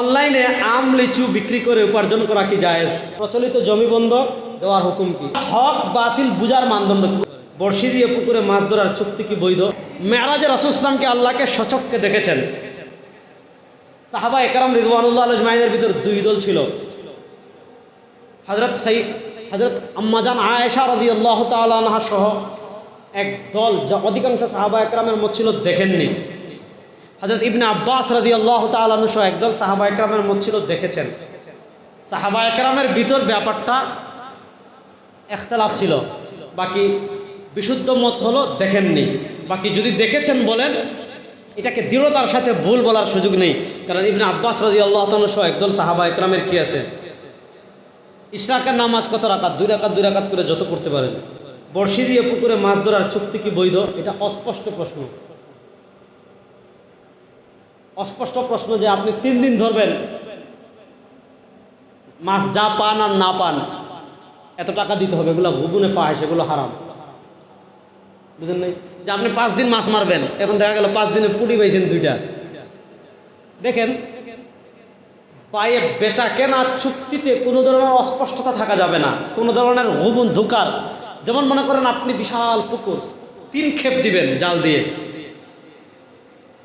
অনলাইনে আম, লিচু বিক্রি করে উপার্জন করা কি জায়েজ? প্রচলিত জমি বন্ধ দেওয়ার হুকুম কি? হক বাতিল বুজার মানদণ্ড কি? বর্ষি দিয়ে পুকুরে মাছ ধরার চুক্তি কি বৈধ? মেয়ারাজের রসুলামকে আল্লাহকে সচককে দেখেছেন। সাহাবা একরাম রিদওয়ানুল্লাহ আলজমাইনের ভিতর দুই দল ছিল। হজরত সাই হজরত আম্মাজান আয়েশা রবি আল্লাহ তালাহা সহ এক দল, যা অধিকাংশ সাহাবা একরামের মত ছিল, দেখেননি। হজরত ইবনে আব্বাস রদি আল্লাহ তালু সহ একদল সাহাবা একরামের মত ছিল দেখেছেন। সাহাবা একরামের ভিতর ব্যাপারটা একতলাফ ছিল। বাকি বিশুদ্ধ মত হলো দেখেননি। বাকি যদি দেখেছেন বলেন, এটাকে দৃঢ়তার সাথে ভুল বলার সুযোগ নেই। কারণ ইবনে আব্বাস রাজি আল্লাহ সহ একদল সাহাবা একরামের কি আছে? ইশরাকের নামাজ কত রাকাত? দুই রাকাত দুই রাকাত করে যত পড়তে পারেন। বর্ষি দিয়ে পুকুরে মাছ ধরার চুক্তি কি বৈধ? এটা অস্পষ্ট প্রশ্ন। অস্পষ্ট প্রশ্ন যে আপনি তিন দিন ধরবেন। মাছ যা পান আর না পান, এত টাকা দিতে হবে, এগুলো ভুবনে ফায় সেগুলো হারাম। বুঝলেন নাই? যে আপনি পাঁচ দিন মাছ মারবেন, এখন দেখা গেল পাঁচ দিনে পুটি পাইছেন দুইটা। দেখেন, পায়ে বেচা কেনা চুক্তিতে কোনো ধরনের অস্পষ্টতা থাকা যাবে না, কোনো ধরনের হুবন ধোকার। যেমন মনে করেন আপনি বিশাল পুকুর, তিন ক্ষেপ দিবেন জাল দিয়ে।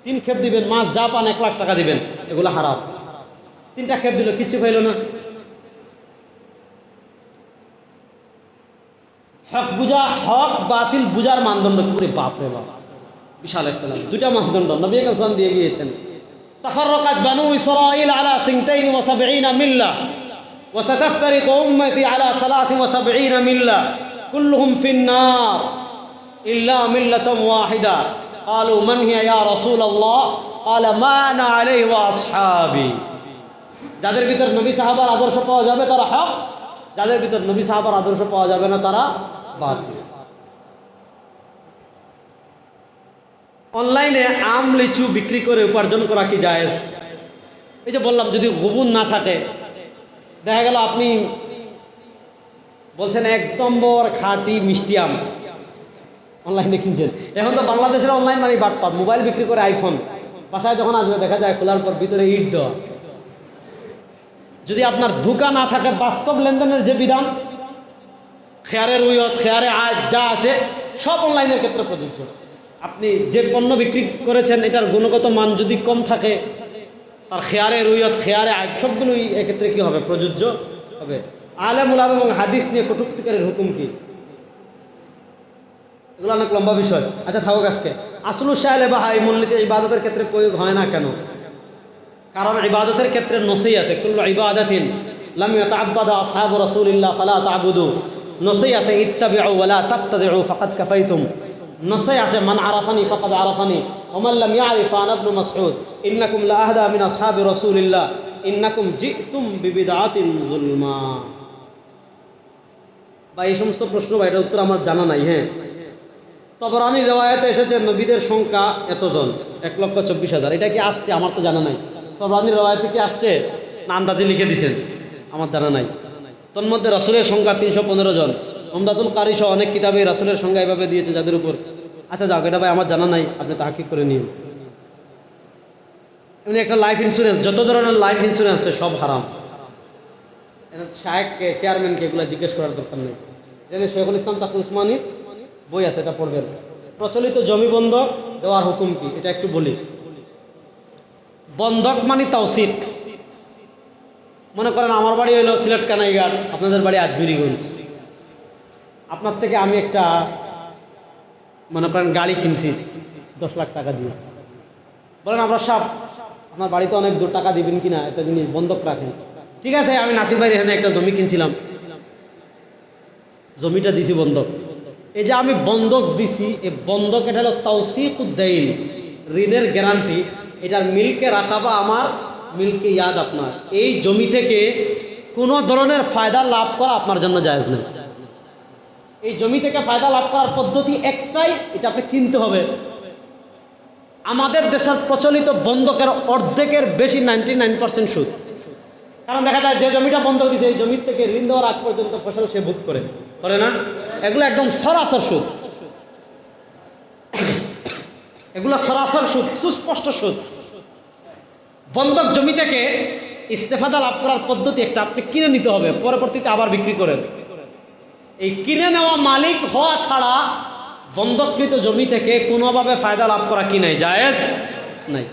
তিন খেপ দিবেন, মাছ যা পান এক লাখ টাকা দিবেন, এগুলো হারাম। তিনটা খেপ দিল, কিচ্ছু পাইল না। হক বুঝা, হক বাতিল বুঝার মানদণ্ড কি? করে বাপ রে বাবা বিশাল একটা দুটা মানদণ্ড নবী কাসলাম দিয়ে গিয়েছেন। তাফাররাকাত বানু ইসরাঈল আলা সিনতাইন ওয়া সাবঈনা মিল্লা ওয়া সাতাফতারিকু উম্মতি আলা সালাসিন ওয়া সাবঈনা মিল্লা কুল্লুহুম ফিন নার ইল্লা মিল্লাতান ওয়াহিদা। قالوا من هي يا رسول الله قال ما أنا عليه وأصحابي যাদের ভিতর নবী সাহাবার আদর্শ পাওয়া যাবে তারা হক যাদের ভিতর নবী সাহাবার আদর্শ পাওয়া যাবে না তারা বাতিল অনলাইনে আম লিচু বিক্রি করে উপার্জন করা কি জায়েজ এই যে বললাম যদি গুবুন না থাকে দেখা গেল আপনি বলছেন এক নম্বর খাঁটি মিষ্টি আম অনলাইনে কিনছেন। এখন তো বাংলাদেশের অনলাইন মানে বাটপাত মোবাইল বিক্রি করে আইফোন বাসায় যখন আসবে, দেখা যায় খোলার পর ভিতরে ইট দেওয়া। যদি আপনার ধোকা না থাকে, বাস্তব লেনদেনের যে বিধান খেয়ারের উয়ত খেয়ারে আয় যা আছে, সব অনলাইনের ক্ষেত্রে প্রযোজ্য। আপনি যে পণ্য বিক্রি করেছেন, এটার গুণগত মান যদি কম থাকে, তার খেয়ারে রুইয়ত খেয়ারে আয়, সবগুলোই এক্ষেত্রে কী হবে? প্রযোজ্য হবে। আলে এবং হাদিস নিয়ে কটুক্তিকারের হুকুম কি? এগুলো অনেক লম্বা বিষয়। আচ্ছা থাকুক আজকে। আসলু সাহেলে বা হাই মূল্যতে ইবাদতের ক্ষেত্রে প্রয়োগ হয় না কেন? কারণ ইবাদতের ক্ষেত্রে নসেই আছে। কুল্লু ইবাদাতিন লাম ইয়াতাআব্বাদা আসহাবু রাসূলিল্লাহ ফালা তা'বুদু নসেই আছে, ইত্তাবিউ ওয়ালা তাবতাদিউ, ফাকাদ কাফাইতুম। নসে আছে, মান আরাফানি ফাকাদ আরাফানি ওমান লাম ইয়ারিফ আনা ইবনু মাসউদ। ইন্নাকুম লা আহদা মিন আসহাবি রাসূলিল্লাহ। ইন্নাকুম জিতুম বিবিদআতিন যুলমা। বা এই সমস্ত প্রশ্ন বা এটার উত্তর আমার জানা নাই হ্যাঁ। তবরানি রেওয়ায়তে এসেছে নবীদের সংখ্যা এতজন? এক লক্ষ চব্বিশ হাজার। এটা কি আসছে? আমার তো জানা নাই। তবরানি রেওয়ায়তে কি আসছে? না, আন্দাজে লিখে দিছেন আমার জানা নাই। তন্মধ্যে রসুলের সংখ্যা তিনশো পনেরো জন। ওমদাতুল কারি সহ অনেক কিতাবে রাসুলের সংখ্যা এভাবে দিয়েছে যাদের উপর। আচ্ছা যাও এটা ভাই আমার জানা নাই। আপনি তাহা তাহাকি করে নিন। এমনি একটা লাইফ ইন্স্যুরেন্স যত ধরনের লাইফ ইন্স্যুরেন্স আছে, সব হারাম। শাহেককে চেয়ারম্যানকে এগুলো জিজ্ঞেস করার দরকার নেই। এখানে শেখুল ইসলাম তাকুল উসমানী বই আছে, এটা পড়বেন। প্রচলিত জমি বন্ধক দেওয়ার হুকুম কি? এটা একটু বলি। বন্ধক মানে তাওসিফ। মনে করেন আমার বাড়ি হলো সিলেট কানাইঘাট আপনাদের বাড়ি আজমিরিগঞ্জ। আপনার থেকে আমি একটা, মনে করেন গাড়ি কিনছি, দশ লাখ টাকা দিয়ে। বলেন, আমরা সব, আপনার বাড়িতে অনেক দূর টাকা দিবেন কিনা, একটা জিনিস বন্ধক রাখেন। ঠিক আছে, আমি নাসির ভাইয়ের এখানে একটা জমি কিনছিলাম। জমিটা দিছি বন্ধক। এই যে আমি বন্ধক দিছি, এই বন্ধক এটা হলো তৌসিক উদ্দাইন ঋণের গ্যারান্টি। এটার মিলকে রাখাবা আমার, মিলকে ইয়াদ আপনার। এই জমি থেকে কোনো ধরনের ফায়দা লাভ করা আপনার জন্য জায়জ নেই। এই জমি থেকে ফায়দা লাভ করার পদ্ধতি একটাই, এটা আপনি কিনতে হবে। আমাদের দেশের প্রচলিত বন্ধকের অর্ধেকের বেশি নাইনটি নাইন পার্সেন্ট সুদ। কারণ দেখা যায় যে জমিটা বন্ধক দিয়েছে এই জমির থেকে ঋণ দেওয়ার আগ পর্যন্ত ফসল সে ভোগ করে। করে না? এগুলো একদম সরাসর সুদ। এগুলো সরাসর সুদ, সুস্পষ্ট সুদ। বন্ধক জমি থেকে ইস্তেফাদা লাভ করার পদ্ধতি একটা আপনি কিনে নিতে হবে, পরবর্তীতে আবার বিক্রি করেন এই কিনে নেওয়া মালিক হওয়া ছাড়া বন্ধককৃত জমি থেকে কোনোভাবে ফায়দা লাভ করা কি নাই? জায়েজ? নাই।